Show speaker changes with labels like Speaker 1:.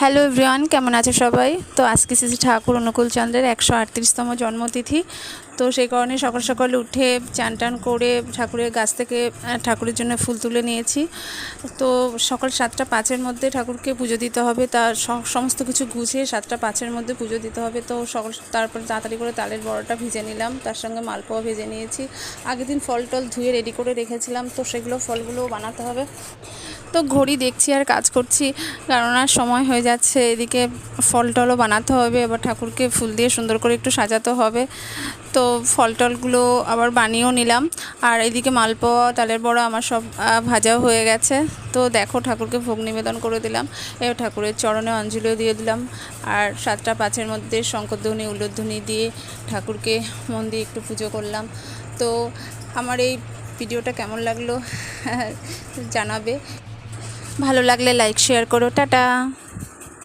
Speaker 1: Hello everyone কেমন আছে সবাই? তো আজকে শ্রী ঠাকুর অনুকূল চন্দ্রের একশো আটত্রিশতম জন্মতিথি। তো সেই কারণে সকাল সকাল উঠে চান টান করে ঠাকুরের গাছ থেকে ঠাকুরের জন্য ফুল তুলে নিয়েছি। তো সকাল সাতটা পাঁচের মধ্যে ঠাকুরকে পুজো দিতে হবে তার সমস্ত কিছু গুছিয়ে সাতটা পাঁচের মধ্যে পুজো দিতে হবে। তো সকাল তারপর তাড়াতাড়ি করে তালের বড়টা ভিজে নিলাম, তার সঙ্গে মালপোয়া ভেজে নিয়েছি। আগের দিন ফল টল ধুয়ে রেডি করে রেখেছিলাম, তো সেগুলো ফলগুলোও বানাতে হবে। তো ঘড়ি দেখছি আর কাজ করছি কেননা সময় হয়ে যাচ্ছে, এদিকে ফল টলও বানাতে হবে এবার ঠাকুরকে ফুল দিয়ে সুন্দর করে একটু সাজাতে হবে। তো ফল টলগুলো আবার বানিয়েও নিলাম। আর এদিকে মালপোয়া, তালের বড়া আমার সব ভাজাও হয়ে গেছে। তো দেখো ঠাকুরকে ভোগ নিবেদন করে দিলাম। এবার ঠাকুরের চরণে অঞ্জলিও দিয়ে দিলাম। আর সাতটা পাঁচের মধ্যে শঙ্করধ্বনি উল্লোধ্বনি দিয়ে ঠাকুরকে মন দিয়ে একটু পুজো করলাম। তো আমার এই ভিডিওটা কেমন লাগল, জানাবে। ভালো লাগলে লাইক শেয়ার করো টাটা।